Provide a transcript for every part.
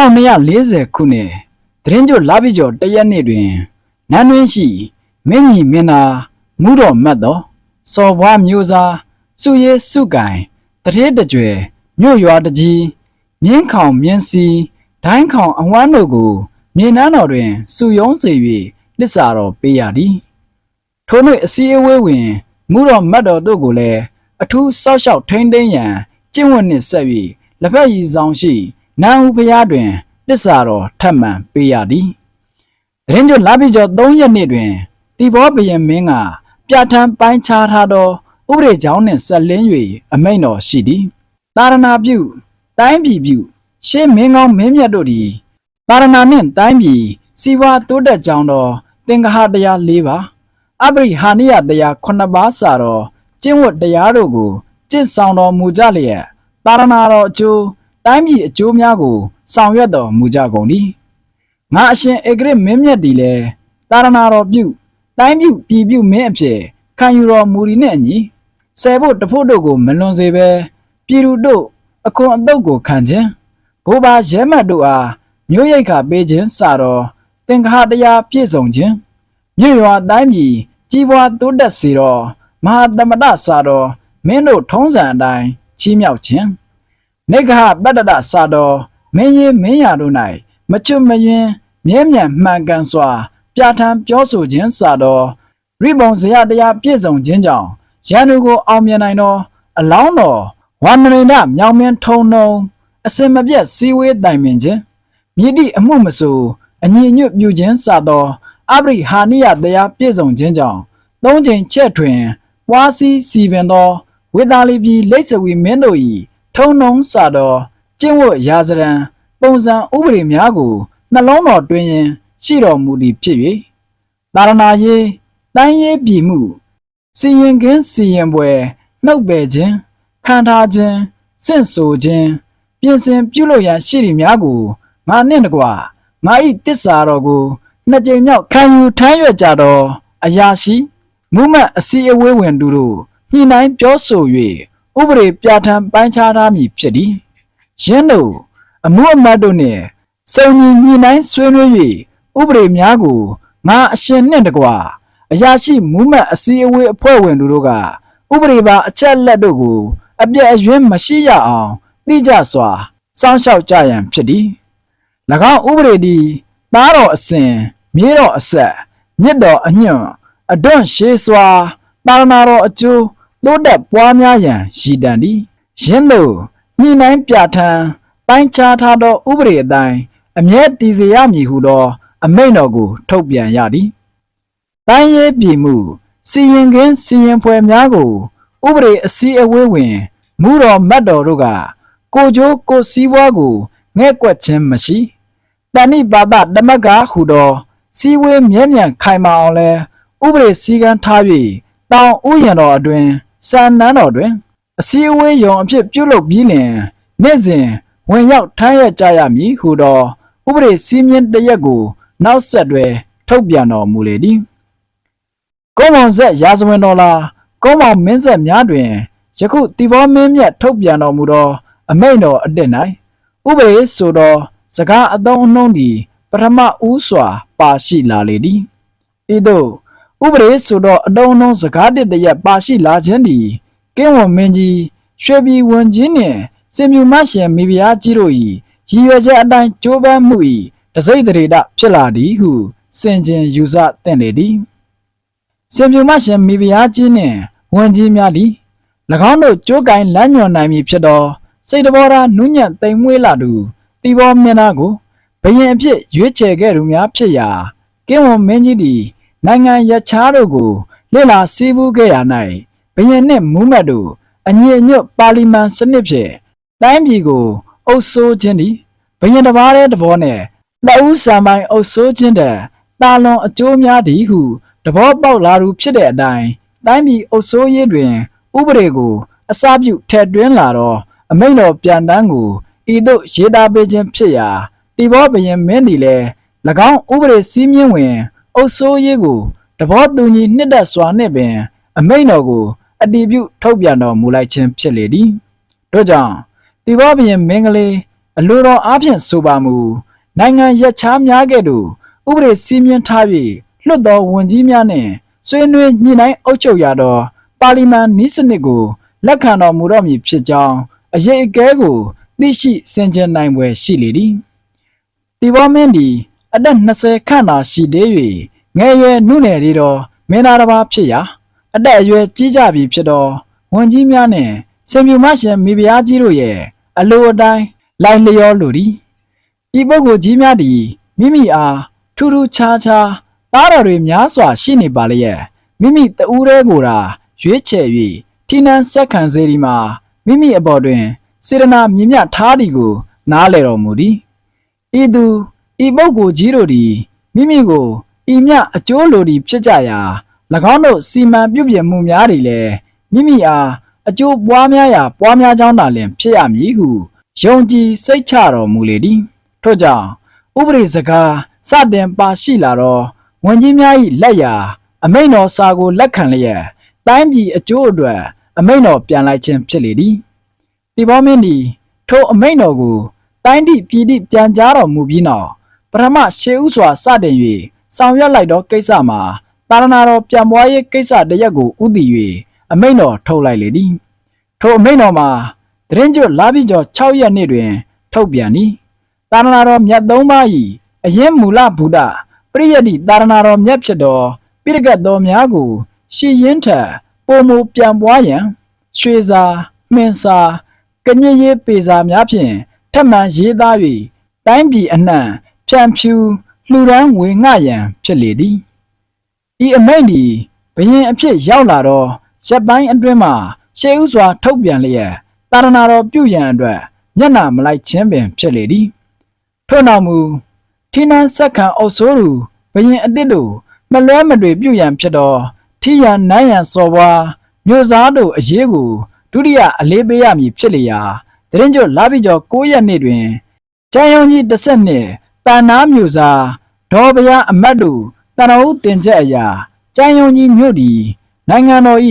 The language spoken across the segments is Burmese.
1240ခုနှစ်သရင်ကျိုလာပြီကျော်တရက်နေ့တွင်နန်းတွင်းရှိမင်းကြီးမင်းသားမူတော်မတ်တော်စော်ဘွားမျိုးစားစုရဲစုကင်တရေတကြွယ်မြို့ရွာတကြီးမြင်းခေါင်မြင်းစီဒိုင်းခေါင်အဝမ်းတို့ကိုမြေနန်းတော်တွင် စုယုံစေ၍လစ္စာတော်ပေးရသည်ထို့နှင့်အစည်းအဝေးတွင်မူတော်မတ်တော်တို့ကိုလည်းအထူးစောက်ရှောက်ထိမ့်သိမ်းရန်ကျင့်ဝတ်နှင့်ဆက်၍လက်ဖက်ရည်ဆောင်ရှိ နန်းဦးဖျားတွင်တစ္ဆာတော်ထပ်မံပေးရသည်။တရင်ကျော်လာပြီကျော်3ရက်နေ့တွင်တီဘောဘယင်မင်းကပြဋ္ဌာန်းပိုင်းခြားထားသောဥပဒေကြောင်းနှင့်ဆက်လင်း၍အမိန့်တော်ရှိသည်။တာရဏပြုတိုင်းပြည်ပြုရှေးမင်းကောင်းမင်းမြတ်တို့သည်တာရဏနှင့်တိုင်းပြည်စီဝါတိုးတက်ကြောင်းသောသင်္ဃဟတရား၄ပါးအပရိဟာနိယတရား9ပါးစာသောကျင့်ဝတ်တရားတို့ကိုကျင့်ဆောင်တော်မူကြလျက်တာရဏတော်အကျိုး တိုင်းပြည်အကျိုးများကို ဆောင်ရွက်တော်မူကြကုန်သည်ငါအရှင်ဧကရမင်းမြတ်ဒီလေတာရဏတော်ပြုတိုင်းပြုပြည်ပြုမင်းအဖြစ်ခံယူတော်မူသည်နှင့်အညီဆယ်ဖို့တဖို့တို့ကိုမလွန်စေဘဲပြည်သူတို့အခွန်အတုပ်ကိုခံခြင်းဘိုးဘာရဲမတ်တို့အားမျိုးရိတ်ခါပေးခြင်းစတော်သင်္ဃာတရားပြည့်စုံခြင်းမြို့ရွာတိုင်းပြည်ကြီးပွားတိုးတက်စေတော်မဟာသမတစာတော်မင်းတို့ထုံးစံအတိုင်းချီးမြှောက်ခြင်း နေကဟပတ္တတစာတော်မင်းကြီးမင်းရတို့၌မချွတ်မယွင်းမြဲမြံမှန်ကန်စွာ ပြဋ္ဌာန်းပြောဆိုခြင်းစာတော်ရိဘုံဇယတရားပြည့်စုံခြင်းကြောင့်ရန်သူကိုအောင်မြင်နိုင်သောအလောင်းတော်ဝန္ဒရိဏမြောင်မင်းထုံနှုံအစင်မပြတ်စီဝေးတိုင်ပင်ခြင်းမြစ်တိအမှုမဆူအညီညွတ်ပြုခြင်းစာတော်အပရိဟာနိယတရားပြည့်စုံခြင်းကြောင့်သုံးချိန်ချက်တွင်ပွားစီစီပင်သောဝေသာလီပြည်လိတ်စဝီမင်းတို့၏ ထုံနှုံစာတော်ကျင့်ဝတ်ရာဇရန်ပုံစံဥပဒေများကိုနှလုံးတော်တွင်ရင်ရှိတော်မူသည်ဖြစ်၍သာရဏရေးတိုင်းရေးပြည်မှုစီရင်ခင်းစီရင်ပွဲနှုတ်ပယ်ခြင်းခံထားခြင်းစင့်ဆိုခြင်းပြင်ဆင်ပြုလုပ်ရန်ရှိသည်များကိုငါနှင့်တကွာငါ၏တစ္ဆာတော်ကိုနှစ်ကြိမ်မြောက်ခံယူထမ်းရွက်ကြသောအရာရှိမူမတ်အစည်းအဝေးဝင်သူတို့ညှိနှိုင်းပြောဆို၍ ဥပဒေပြဋ္ဌာန်းပိုင်းခြားထားမည်ဖြစ်သည်ယင်းတို့အမှုအမတ်တို့နှင့်စုံညီညှိနှိုင်းဆွေးနွေး၍ဥပဒေများကိုငါအရှင်နှင့်တကွာအရာရှိမူမတ်အစည်းအဝေးအဖွဲ့ဝင်တို့ကဥပဒေပါအချက်လက်တို့ကိုအပြည့်အရွင်းမရှိရအောင်သိကြစွာစောင့်ရှောက်ကြရန်ဖြစ်သည်၎င်းဥပဒေသည်သားတော်အစဉ်မြေးတော်အဆက်မြစ်တော်အညွန့်အတွန့်ရှေးစွာတာရဏတော်အကျိုး တိုးတက်ပွားများရန်ရည်တန်သည်ယင်းတို့ညှိနှိုင်းပြဋ္ဌာန်းပိုင်းခြားထားသောဥပဒေအတိုင်းအမြဲတည်စေရမည်ဟုသော အမိန့်တော်ကို ထုတ်ပြန်ရသည်တိုင်းရေးပြည်မှုစီရင်ခင်းစီရင်ပွဲများကိုဥပဒေအစည်းအဝေးတွင်မူတော်မတ်တော်တို့ကကိုကြိုးကိုစည်းဝါးကိုငဲ့ကွက်ခြင်းမရှိတဏိပါဒဓမ္မကဟုသောစီဝေးမြဲမြံခိုင်မာအောင်လဲဥပဒေစည်းကမ်းထား၍တောင်ဥယျာဉ်တော်အတွင် စံနန်းတော်တွင်အစည်းအဝေးယုံအဖြစ်ပြုလုပ်ပြီးလျှင်နေ့စဉ်ဝင်ရောက်ထမ်းရွက်ကြရမည်ဟုသောဥပဒေစည်းမျဉ်းတစ်ရက်ကို နောက်ဆက်တွဲထုတ်ပြန်တော်မူလေသည်ကုန်းမောင်ဆက်ရာဇဝင်တော်လာကုန်းမောင်မင်းဆက်များတွင်ယခုတီဘောမင်းမြတ်ထုတ်ပြန်တော်မူသော အမိန့်တော်အတစ်၌ဥပဒေဆိုသောစကားအသုံးအနှုန်းသည် ပထမဦးစွာပါရှိလာလေသည်ဤသို့ ဥပဒေဆိုသောအတုံးအနှုန်းစကားတစ်တရက်ပါရှိလာခြင်းသည်ကင်းဝံမင်းကြီးရွှေပြည်ဝန်ကြီးနှင့်စင်မြူမရှင်မိဖုရားကြီးတို့၏ရည်ရွယ်ချက်အတိုင်းကြိုးပမ်းမှု၏တစိမ့်တရေတဖြစ်လာသည်ဟုစင်ကြင်ယူဆသင့်လေသည်စင်မြူမရှင်မိဖုရားကြီးနှင့်ဝန်ကြီးများသည်၎င်းတို့ကြိုးကင်လမ်းညွှန်နိုင်မည်ဖြစ်သောစိတ်တော်ရာနုညံ့သိမ်မွေးလာသူတီဘောမျက်နှာကိုဘယင်အဖြစ်ရွေးချယ်ခဲ့သူများဖြစ်ရာကင်းဝံမင်းကြီးသည် နိုင်ငံရခြားတို့ကိုလေ့လာစည်းပူးခဲ့ရ၌ဘယင်နှင့်မူးမတ်တို့အညီအညွတ်ပါလီမန်စနစ်ဖြင့်တိုင်းပြည်ကို အုပ်စိုးခြင်းသည်ဘယင်တစ်ပါးတည်းတဘောနဲ့တအူးဆံပိုင်အုပ်စိုးခြင်းတည်းတာလွန်အကျိုးများသည်ဟုတဘောပေါက်လာသူဖြစ်တဲ့အတိုင်းတိုင်းပြည်အုပ်စိုးရေးတွင် ဥပဒေကိုအစပြုထည့်သွင်းလာတော့အမိန့်တော်ပြန်တန်းကိုဤသို့ရေးသားပေးခြင်းဖြစ်ရာတီဘောဘယင်မင်းသည်လည်း၎င်းဥပဒေစည်းမျဉ်းဝင် အုပ်စိုးရေးကိုတဘောတူညီနှစ်သက်စွာနှင့်ပင် အမိန့်တော်ကိုအတည်ပြုထုတ်ပြန်တော်မူလိုက်ခြင်းဖြစ်လေသည်တို့ကြောင့်တီဘောဘယင်မင်းကလေးအအလိုတော်အားဖြင့်ဆိုပါမူနိုင်ငံရက်ခြားများကဲ့သို့ဥပဒေစည်းမျဉ်းထား၍လွှတ်တော်ဝန်ကြီးများနှင့်ဆွေးနွေးညှိနှိုင်းအုပ်ချုပ်ရသောပါလီမန်နည်းစနစ်ကိုလက်ခံတော်မူတော့မည်ဖြစ်ကြောင်းအရေးအကဲကိုသိရှိစင်ကြင်နိုင်ပွဲရှိလေသည်တီဘောမင်းသည် အသက်20ခန့်သာရှိသေး၍ငယ်ရွယ်နုနယ်လေးတော်မင်းသားတစ်ပါးဖြစ်ရာအသက်အရွယ်ကြီးကြပြီဖြစ်သောဝန်ကြီးများနှင့်စင်ပြူမရှင်မိဖုရားကြီးတို့ရဲ့အလိုအတိုင်းလိုက်လျောလိုသည်ဤပုဂ္ဂိုလ်ကြီးများသည်မိမိအားထူးထူးခြားခြားသားတော်တွေများစွာရှိနေပါလျက်မိမိတဦးတည်းကိုယ်သာရွေးချယ်၍ထိနှံဆက်ခံစေဒီမှာမိမိအပေါ်တွင်စေရနာမြင့်မြတ်ထားသည်ကို နားလည်တော်မူသည်ဤသူ ဤပုဂ္ဂိုလ်ကြီးတို့သည်မိမိကိုဤမြအကျိုးလိုသည်ဖြစ်ကြရာ၎င်းတို့စီမံပြုပြင်မှုများတွေလည်းမိမိအားအကျိုးပွားများရာပွားများကြောင်းသာလျှင်ဖြစ်ရမည်ဟုယုံကြည်စိတ်ချတော်မူလေသည်ထို့ကြောင့်ဥပဒေစကားစတင်ပါရှိလာတော့ဝန်ကြီးများ၏လက်ရာအမိန့်တော်စာကိုလက်ခံလျက်တိုင်းပြည်အကျိုးအတွက်အမိန့်တော်ပြန်လိုက်ခြင်းဖြစ်လေသည်ဒီဘောမင်းသည်ထိုအမိန့်တော်ကိုတိုင်းပြည်ပြည်တိပြန်ကြားတော်မူပြီးနောက် ပထမရှေးဥစွာစတင်၍ဆောင်ရွက်လိုက်သောကိစ္စမှာတာရဏတော်ပြန်ပွားရေးကိစ္စတစ်ရက်ကိုဥတည်၍အမိန့်တော်ထုတ်လိုက်လေသည်ထိုအမိန့်တော်မှာတရင်ကျွတ်လာပြီးကျော်6ရက်နေ့တွင် ထုတ်ပြန်သည်တာရဏတော်မြတ်သုံးပါး၏အရင်မူလဗုဒ္ဓပရိယတ္တိတာရဏတော်မြတ်ဖြစ်သောပိရကတ်တော်များကို ရှည်ရင်ထက်ပုံမူပြန်ပွားရန်ရွှေစာမှင်စာကညစ်ရေးပေစာများဖြင့်ထပ်မံရေးသား၍တိုင်းပြည်အနှံ့ ဖြန့်ဖြူးလှူဒန်းဝေငှရန်ဖြစ်လေသည်ဤအမိန့်သည်ဘရင်အဖြစ်ရောက်လာတော့ရက်ပိုင်းအတွင်းမှာရှေးဥစွာထုတ်ပြန်လျက်တာရဏတော်ပြုရန်အတွက်မျက်နှာမလိုက်ခြင်းပင်ဖြစ်လေသည်ထို့နောက်မူထီနန်းဆက်ခံအုပ်စိုးသူဘရင်အစ်စ်တို့မလွဲမတွေပြုရန်ဖြစ်သောထီရန်နန်းရန်စော်ဘွားမြို့သားတို့အရေးကိုဒုတိယအလေးပေးရမည်ဖြစ်လျာတရင်ကျော်လာပြီးကျော်9ရက်နေ့တွင်ကျန်းယုံကြီးတစ်ဆက်နှစ် ပန်နာမြို့သားဒေါ်ဗျာအမတ်တို့တန်တော်ဦးတင်ချက်အရာကျန်းယုံကြီးမြို့သည်နိုင်ငံတော်၏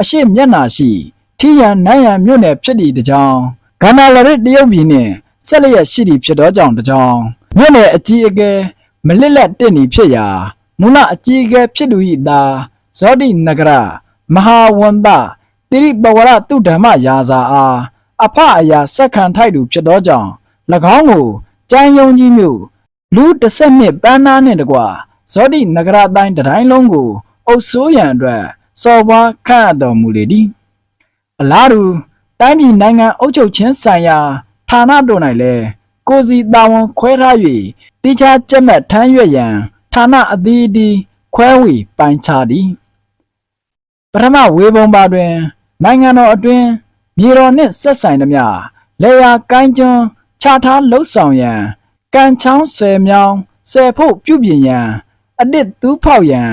အရှိမျက်နာရှိထီရန်နန်းရန်မြို့နယ်ဖြစ်သည့်တကြောင်ကန္နာလရစ်တရုတ်ပြည်နှင့်ဆက်လျက်ရှိသည့်ဖြစ်သောကြောင့်တကြောင်မြို့နယ်အကြီးအကဲမလစ်လက်တင့်နေဖြစ်ရာမူလအကြီးအကဲဖြစ်သူ၏သားဇောတိနဂရမဟာဝန္တတိရိပဝရတုဓမ္မယာဇာအားအဖအယာဆက်ခံထိုက်သူဖြစ်သောကြောင့်၎င်းကို ကျန်းယုံကြီးမြို့လူတစ်ဆက်နှစ်ပန်းနာနှင့်တကွဇောတိနဂရအတိုင်းတတိုင်းလုံးကို အုပ်စိုးရန်အတွက်စော်ဘွားခန့်အပ်တော်မူလေသည်အလားတူတိုင်းပြည်နိုင်ငံအုပ်ချုပ်ခြင်းဆိုင်ရာဌာနတို့၌လည်းကိုစီတာဝန်ခွဲထား၍တိကျကြက်မှတ်ထမ်းရွက်ရန်ဌာနအသီးသီးခွဲဝေပိုင်းခြားသည်ပထမဝေဘုံပါတွင် နိုင်ငံတော်အတွင်းမြေတော်နှင့်ဆက်ဆိုင်သမျှလေယာကိုင်းကျွန်း ခြားထားလှုပ်ဆောင်ရန်ကံချောင်းဆယ်မြောင်းဆယ်ဖို့ပြုပြင်ရန်အတစ်တူးဖောက်ရန်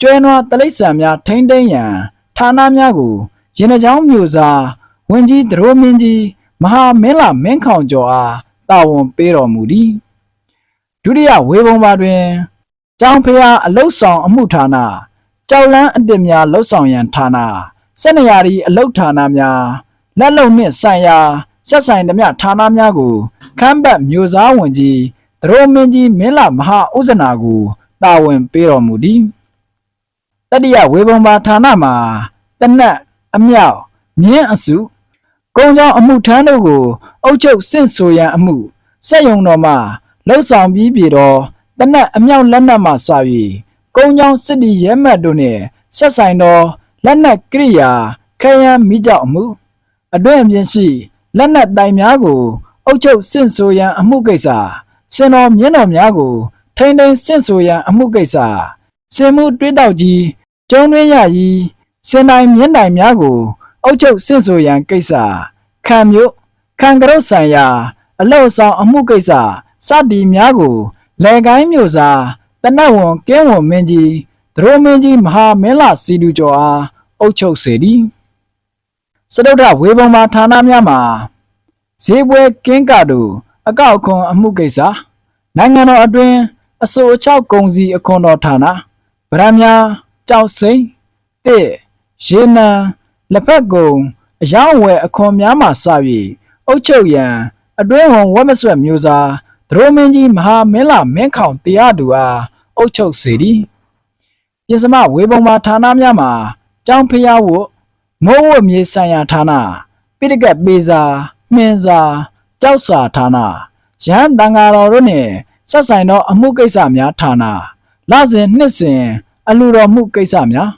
ကျွဲနွားတလိษံများထိမ့်သိမ်းရန်ဌာနများကိုရင်နှချောင်းမျိုးစားဝင်ကြီးသရိုးမင်းကြီးမဟာမင်းလာမင်းခေါင်ကျော်အားတာဝန်ပေးတော်မူသည်ဒုတိယဝေဘုံပါတွင်ကျောင်းဖျားအလုတ်ဆောင်အမှုဌာနကြောက်လန်းအစ်စ်များလှုပ်ဆောင်ရန်ဌာနစက်နရာဒီအလုတ်ဌာနများလက်လုံနှင့်ဆိုင်ရာ ဆက်ဆိုင်သမျှဌာနများကိုခမ်းဘတ်မျိုးစားဝင်ကြီးသရိုးမင်းကြီးမင်းလာမဟာဥဇနာကိုတာဝန်ပေးတော်မူသည်တတိယဝေဘုံပါဌာနမှာတနက်အမြောက်မြင်းအစုကုန်းကြောင်းအမှုထမ်းတို့ကို အုပ်ချုပ်စင့်ဆိုရန်အမှုစက်ယုံတော်မှလှုပ်ဆောင်ပြီးပြီတော့တနက်အမြောက်လက်နက်မှစ၍ကုန်းကြောင်းစစ်တီရဲမှတ်တို့နှင့်ဆက်ဆိုင်သောလက်နက်ကိရိယာခရမ်းမိကြောက်အမှုအတွင်ပြင်ရှိ လက်နက်တိုင်များကို အုပ်ချုပ်စင့်ဆိုရန်အမှုကိစ္စစင်တော်မျက်တော်များကို ထိမ့်သိမ်းစင့်ဆိုရန်အမှုကိစ္စစင်မှုတွေးတောက်ကြီးကျုံတွင်းရကြီးစင်တိုင်မြင်းတိုင်များကိုအုပ်ချုပ်စင့်ဆိုရန်ကိစ္စခံမြို့ခံကရုတ်ဆိုင်ရာ အလော့ဆောင်အမှုကိစ္စစသည်များကိုလေကိုင်းမြို့စားတနတ်ဝန်ကင်းဝန်မင်းကြီးဒရိုမင်းကြီးမဟာမင်းလာစီလူကျော်အားအုပ်ချုပ်စေသည် စတုဒ္ဓဝေဘုံမှာဌာနများမှာဈေးပွဲကင်းကတို့အကောက်ခွန်အမှုကိစ္စနိုင်ငံတော်အတွင်းအစိုးအချောက်ကုံစီအခွန်တော်ဌာနဗရမ ्या ကြောက်စိမ့်တစ်ရေနံလက်ဖက်ကုံအယောင်းဝယ်အခွန်များမှစ၍အုတ်ချုပ်ရန်အတွင်းဝန်ဝက်မဆွက်မျိုးစားဒရိုမင်းကြီးမဟာမင်းလာမင်းခေါင်တရားသူအားအုပ်ချုပ်စေသည်ပြင်စမဝေပုံမှာဌာနများမှာကျောင်းဖျားဝတ် မိုးဝတ်မြေဆိုင်ရာဌာနပိဋကတ်ပေစာမှင်စာကြောက်စာဌာနရဟန်းတန်ဃာတော်တို့နှင့်ဆက်ဆိုင်သောအမှုကိစ္စများဌာနလစဉ်နှစ်စဉ်အလူတော်မှုကိစ္စများ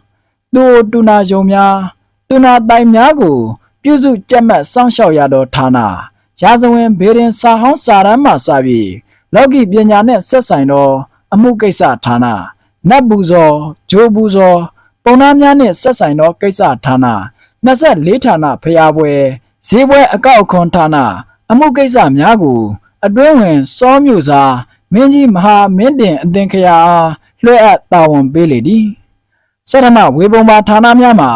သူတူနာယုံများတူနာတိုင်များကို ပြုစုကြက်မှတ်စောင့်ရှောက်ရသောဌာနရာဇဝင်ဘေရင်စာဟောင်းစာရမ်းမှစပြီးလောကီပညာနှင့်ဆက်ဆိုင်သော အမှုကိစ္စဌာနနတ်ပူဇော်ဂျိုးပူဇော် ပုံနာများနှင့်ဆက်ဆိုင်သောကိစ္စဌာန24ဌာနဖျားပွဲဈေးပွဲအကောက်အခွန်ဌာနအမှုကိစ္စများကိုအတွင်းဝင်စောမျိုးစားမင်းကြီးမဟာမင်းတင်အသင်ခရာအားလွှဲအပ်တာဝန်ပေးလေသည်စရမဝေပုံပါဌာနများမှာ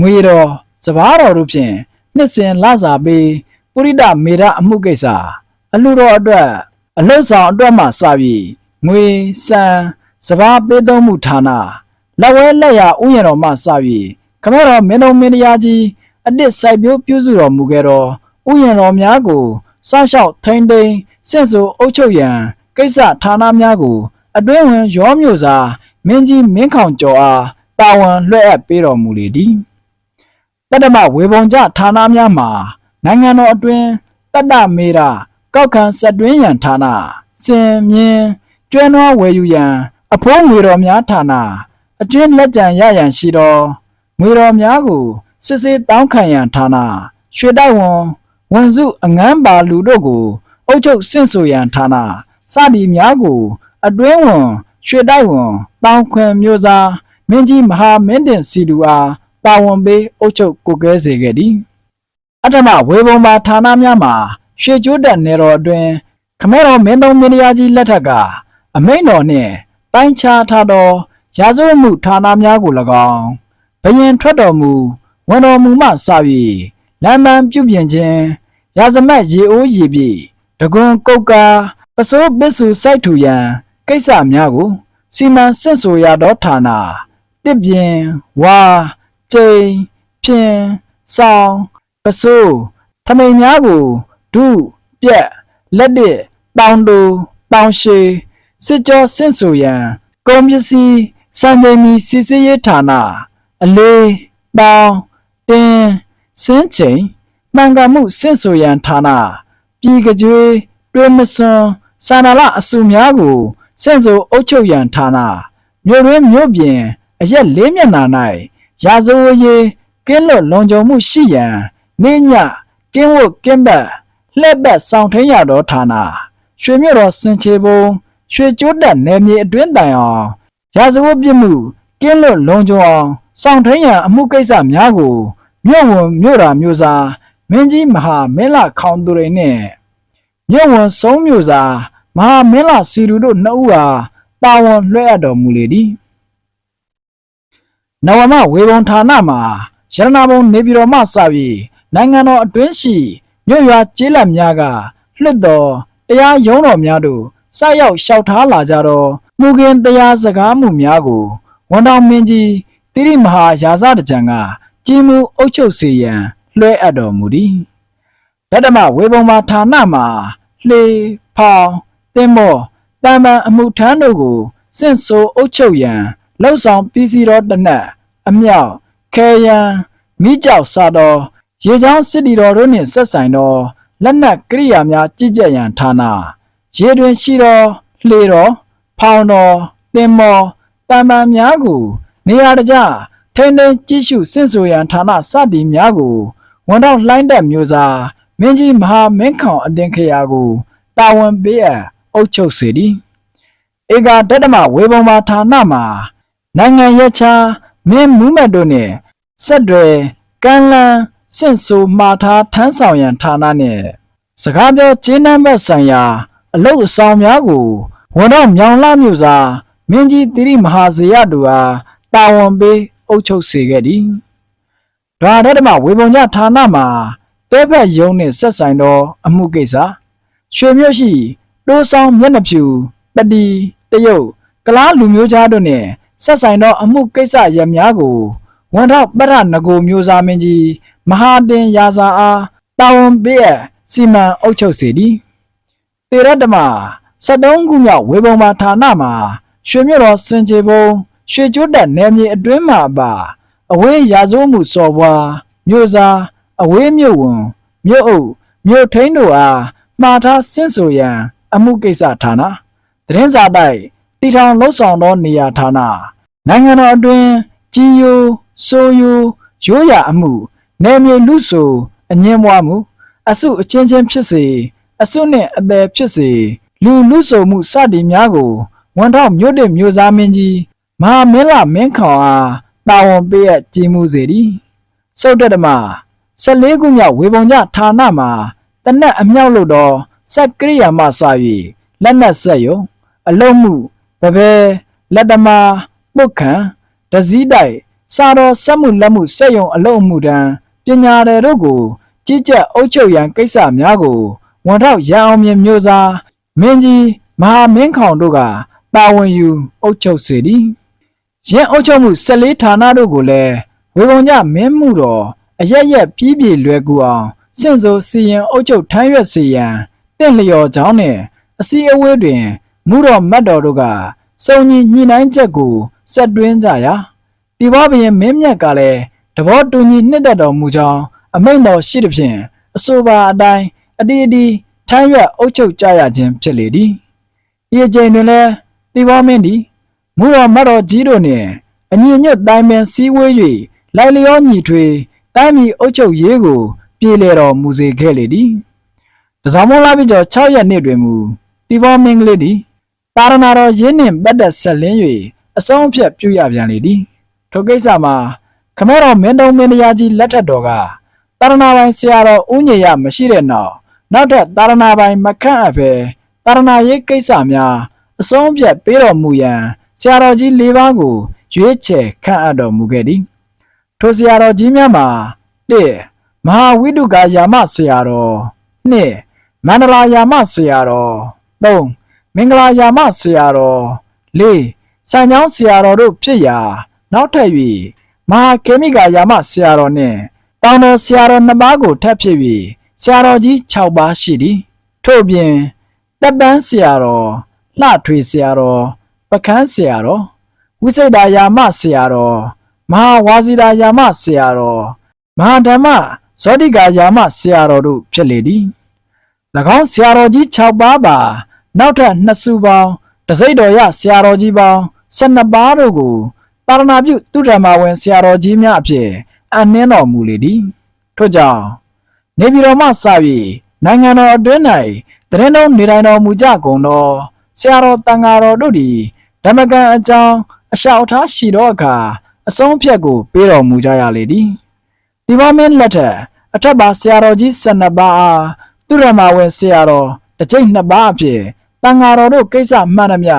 ငွေတော်စပားတော်တို့ဖြင့်နှစ်စဉ်လစာပေးပုရိဒမေရအမှုကိစ္စအလှတော်အတွက်အလုဆောင်အတွက်မှစပြီးငွေစံစပားပေးသုံးမှုဌာန လက်ဝဲလက်ရဥယျာဉ်တော်မှစပြီးခမတော်မင်းတော်မင်းတရားကြီးအတစ်စိုက်ပျိုးပြုစုတော်မူခဲ့သောဥယျာဉ်တော်များကိုစောင့်ရှောက်ထိန်းသိမ်းစင့်ဆိုအုပ်ချုပ်ရန်ကိစ္စဌာနများကို အတွင်းဝင်ရောမျိုးစားမင်းကြီးမင်းခေါင်ကျော်အားတာဝန်လွှဲအပ်ပေးတော်မူလေသည်တတ္တမဝေပုံကြဌာနများမှာနိုင်ငံတော်အတွင်းတတ္တမေရကောက်ခံစက်တွင်းရန်ဌာနစင်မြင်းကျွဲနွားဝယ်ယူရန်အဖိုးငွေတော်များဌာန အကျွင်းလက်ကြံရရန်ရှိသောငွေတော်များကိုစစ်စစ်တောင်းခံရန်ဌာနရွှေတိုက်ဝန်ဝန်စုအငန်းပါလူတို့ကို အုပ်ချုပ်စင့်ဆိုရန်ဌာနစသည်များကို အတွင်းဝန်ရွှေတိုက်ဝန်တောင်းခွင်မျိုးစားမင်းကြီးမဟာမင်းတင်စီလူအားတာဝန်ပေးအုပ်ချုပ်ကိုကဲစေခဲ့သည်အထမဝေဘုံပါဌာနများမှာရွှေကျိုးတက်နေတော်အတွင်းခမဲတော်မင်းတော်မင်းတရားကြီးလက်ထက်ကအမိန်တော်နှင့်တိုင်းခြားထားသော ရာဇဝတ်မှုဌာနများကို၎င်းဘယင်ထွက်တော်မူဝန်တော်မူမှစပြီးလမ်းမှန်ပြုပြင်ခြင်းရာဇမတ်ရေအိုးရေပြည့်တကွန်ကုတ်ကာပစိုးပစ္စုစိုက်ထူရန်ကိစ္စများကိုစီမံစစ်ဆိုရသောဌာနတစ်ပြင်ဝါကျိန်ဖြင်ဆောင်ပစိုးထမိန်များကိုဒုပြက်လက်တစ်တောင်တူတောင်ရှိစစ်ကြောစင့်ဆိုရန်ကုန်ပစ္စည်း စံချိန်မီစစ်စေးရေးဌာနအလေးတောင်တင်းစင်းချိန်မှန်ကန်မှုစင့်ဆိုရန်ဌာနပြည်ကကျွေးတွင်းမစွန်းစာနာလအစုများကိုစင့်ဆိုအုပ်ချုပ်ရန်ဌာနမြို့ရင်းမြို့ပြင်အရက်လေးမျက်နှာ၌ရာဇဝရေကင်းလွတ်လုံခြုံမှုရှိရန်နေညကင်းဝတ်ကင်းပတ်လှည့်ပတ်ဆောင်ထင်းရသောဌာနရွှေမြို့တော်စင်ချေပုံရွှေကျိုးတက်နယ်မြေအတွင်းတိုင်အောင် ရာဇဝတ်ပြစ်မှုကင်းလွတ်လုံခြုံအောင်ဆောင်ထင်းရန်အမှုကိစ္စများကိုမြို့ဝန်မြို့ရာမြို့စားမင်းကြီးမဟာမင်းလာခေါင်သူတွေနဲ့မြို့ဝန်ဆုံးမြို့စားမဟာမင်းလာစီလူတို့နှစ်ဦးဟာတာဝန်လွှဲအပ်တော်မူလေသည်နဝမဝေဘုံဌာနမှာရတနာဘုံနေပြည်တော်မှစပြီးနိုင်ငံတော်အတွင်းရှိမြို့ရွာကျေးလက်များကလွှတ်တော်တရားရုံးတော်များတို့စရောက်လျှောက်ထားလာကြတော့ မူကင်တရားစကားမှုများကိုဝန်တော်မင်းကြီးတိရိမဟာရာဇတကြံကကြီးမှုအုပ်ချုပ်စေရန်လွှဲအပ်တော်မူသည်ဓတ္တမဝေဘုံမှာဌာနမှာလှေဖောင်တင်းမောတမ္ပန်အမှုထမ်းတို့ကိုစင့်ဆိုးအုပ်ချုပ်ရန်လှုပ်ဆောင်ပြီးစီတော်တနက်အမြောက်ခဲယံမိကြောက်စားတော်ရေချောင်းစစ်တီတော်တို့နှင့်ဆက်ဆိုင်သောလက်နက်ကရိယာများကြီးကြပ်ရန်ဌာနရေတွင်ရှိသောလှေတော် ဖောင်တော်တင်မောတမ္ပန်များကိုနေရာတကျထိန်းသိမ်းကြည့်ရှုစင့်ဆိုရန်ဌာနစသည်များကိုဝန်တော်လှိုင်းတက်မျိုးစားမင်းကြီးမဟာမင်းခေါင်အတင်ခရာကိုတာဝန်ပေးအပ်အုပ်ချုပ်စေသည်ဧကတတမဝေဘုံမာဌာနမှာနိုင်ငံရက်ချာမင်းမူးမတ်တို့နှင့်ဆက်တွေကမ်းလန်းစင့်ဆိုမှားထားထမ်းဆောင်ရန်ဌာနနှင့်စကားပြောကျေးနမ်းဘက်ဆိုင်ရာ အလုတ်အဆောင်များကို ဝန်တော်မြောင်လာမြို့စားမင်းကြီးတိရိမဟာဇေယတို့အားတာဝန်ပေးအုပ်ချုပ်စေခဲ့သည်။ဒါရတ္တမဝေပုံညဌာနမှာတဲဖက်ယုံနှင့်ဆက်ဆိုင်သောအမှုကိစ္စရွှေမြို့ရှိတိုးဆောင်မျက်နှာဖြူတတိတရုတ်ကလားလူမျိုးသားတို့နှင့်ဆက်ဆိုင်သောအမှုကိစ္စရများကိုဝန်ထောက်ပရနဂိုမျိုးစားမင်းကြီးမဟာတင်ရာဇာအားတာဝန်ပေးအပ်စီမံအုပ်ချုပ်စေသည်တေရတ္တမ 73ခုမြောက်ဝေပုံမှာဌာနမှာရွှေမြို့တော်စင်ကြေဘုံရွှေကျွတ်တက်နယ်မြေအတွင်းမှာပါအဝေးရာဇဝမှုစော်ဘွားမြို့စားအဝေးမြို့ဝန်မြို့အုပ်မြို့ထိန်တို့အားမှားထားဆင့်ဆိုရန် အမှုကိစ္စဌာနသတင်းစာတိုက်တည်ထောင်လှုပ်ဆောင်သောနေရာဌာနနိုင်ငံတော်အတွင်းကြီးယိုဆိုယိုရိုးရာအမှုနယ်မြေလူဆိုအငင်းပွားမှု အစုအချင်းချင်းဖြစ်စေအစုနှင့်အသည်ဖြစ်စေ လူလူဆိုမှုစသည်များကိုဝန်ထောက်မြို့တစ်မြို့သားမင်းကြီးမဟာမင်းလာမင်းခေါင်အားတာဝန်ပေးအပ်ကြီးမှုစေသည်စုတ်တက်ဓမ္မ14ခုမြောက်ဝေပုံကြဌာနမှာတနက်အမြောက်လို့တော့စက်ကရိယာမှစ၍လက်နက်ဆက်ယုံအလုံးမှုပပဲလက်တမပုတ်ခံဒစည်းတိုက်စာတော်စက်မှုလက်မှုစက်ယုံအလုံးမှုတန်းပညာတွေတို့ကို ကြီးကြပ်အုပ်ချုပ်ရန်ကိစ္စများကိုဝန်ထောက်ရန်အောင်မြင်မျိုးစား မင်းကြီးမဟာမင်းခေါင်တို့ကတာဝန်ယူအုပ်ချုပ်စေသည်ရင်းအုပ်ချုပ်မှု14ဌာနတို့ကိုလည်းဝေပုံကြမင်းမှုတော်အရက်ရက်ပြီးပြည့်လွယ်ကူအောင်စင့်စိုးစီရင်အုပ်ချုပ်ထမ်းရွက်စေရန်တင့်လျော်ကြောင်းနှင့်အစည်းအဝေးတွင်မူတော်မတ်တော်တို့ကစုံညီညှိနှိုင်းချက်ကိုဆက်တွင်းကြရာဒီဘောဘရင်မင်းမြတ်ကလည်းတဘောတူညီနှစ်သက်တော်မူကြောင်းအမိန့်တော်ရှိသဖြင့်အဆိုပါအတိုင်းအတီးအတီး ထမ်းရွက်အုပ်ချုပ်ကြရခြင်းဖြစ်လေသည်ဒီအချိန်တွင်လည်းဒီဘောမင်းသည်မူတော်မတ်တော်ကြီးတို့နှင့်အညီညွတ်တိုင်းပင်စည်းဝေး၍လိုက်လျောညီထွေတိုင်းပြည်အုပ်ချုပ်ရေးကိုပြည်လေတော်မူစေခဲ့လေသည်တစောင်းမလာပြီကျော်6ရက်နေ့တွင်မူဒီဘောမင်းကလေးသည်တာရဏတော်ရင်းနှင့်ပတ်သက်ဆက်လင်း၍အဆုံးအဖြတ်ပြုရပြန်လေသည်ထိုကိစ္စမှာခမဲတော်မင်းတုံးမင်းတရားကြီးလက်ထက်တော်ကတာရဏပိုင်းဆရာတော်ဦးညေရမရှိတဲ့နောက် နောက်ထပ်တာရဏပိုင်းမခန့်အပ်ပဲတာရဏရေးကိစ္စများအဆုံးအဖြတ်ပေးတော်မူရန်ဆရာတော်ကြီး၄ပါးကိုရွေးချယ်ခန့်အပ်တော်မူခဲ့သည်ထိုဆရာတော်ကြီးများမှာ၁မဟာဝိတုကာယာမဆရာတော်၂မန္တလာယာမဆရာတော်၃မင်္ဂလာယာမဆရာတော်၄စံချောင်းဆရာတော်တို့ဖြစ်ရာနောက်ထပ်၍မဟာကေမိကာယာမဆရာတော်နှင့်တောင်တော်ဆရာတော်နှစ်ပါးကိုထပ်ဖြစ်၍ ဆရာတော်ကြီး6ပါးရှိသည်ထို့ပြင်တပ်ပန်းဆရာတော်လှထွေဆရာတော်ပကန်းဆရာတော်ဝိစိတ်တာယာမဆရာတော်မဟာဝါစီတာယာမဆရာတော်မဟာဓမ္မဇောတိကာယာမဆရာတော်တို့ဖြစ်လေသည်၎င်းဆရာတော်ကြီး6ပါးပါနောက်ထပ်နှစ်စုပေါင်းတစိမ့်တော်ရဆရာတော်ကြီးပေါင်း12ပါးတို့ကိုတာရဏပြုသူဓမ္မဝင်ဆရာတော်ကြီးများအဖြစ်အနှင်းတော်မူလေသည်ထို့ကြောင့် နေပြည်တော်မှစ၍နိုင်ငံတော်အတွင်း၌တရင်တော်နေတိုင်းတော်မူကြကုန်သောဆရာတော်တန်ဃာတော်တို့သည်ဓမ္မကံအကြောင်းအလျှောက်ထားရှိသောအခါအဆုံးအဖြတ်ကိုပေးတော်မူကြရလေသည်ဒီပါမင်းလက်ထက်အထက်ပါဆရာတော်ကြီး12ပါးအားသူရမဝင်ဆရာတော်တစ်ကျိတ်နှစ်ပါးအဖြစ်တန်ဃာတော်တို့ကိစ္စမှန်သမျှ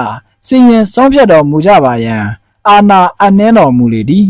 စီရင်ဆုံးဖြတ်တော်မူကြပါယံအာနာအနှင်းတော်မူလေသည်